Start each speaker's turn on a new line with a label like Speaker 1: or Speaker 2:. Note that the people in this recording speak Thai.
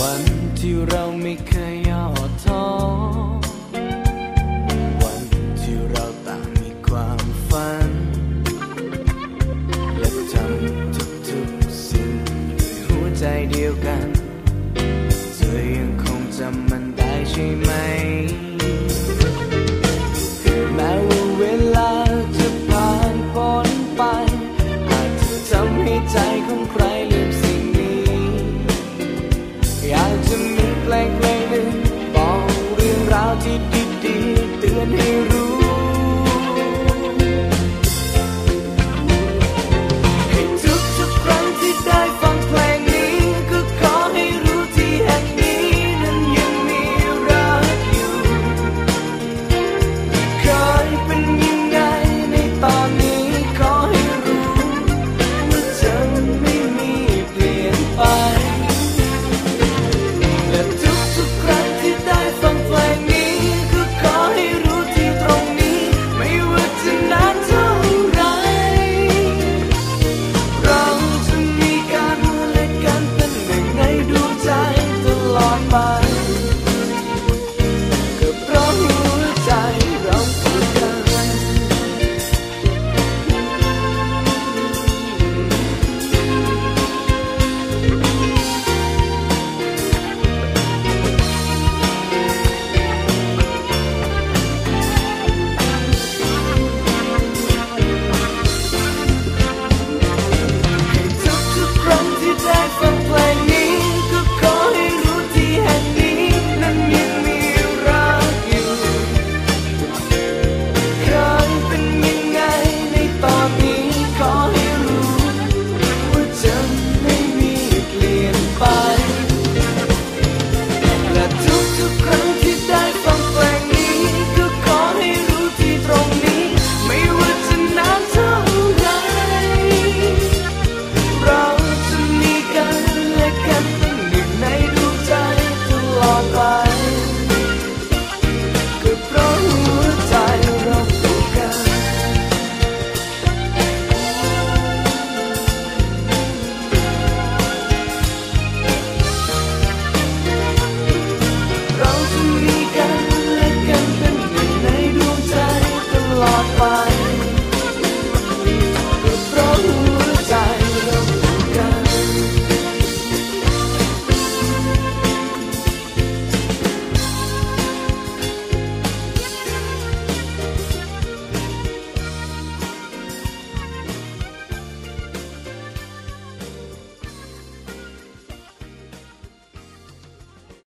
Speaker 1: วันที่เราไม่เคยย่อท้อวันที่เราต่างมีความฝัน และทำทุกทุสิ่งด้วยหัวใจเดียวกัน เธยังคงจำมันได้ใช่ไหม แม้วเวลาจะผ่านพ้ไป หากทำให้ใจของใคร เตือนให้รู้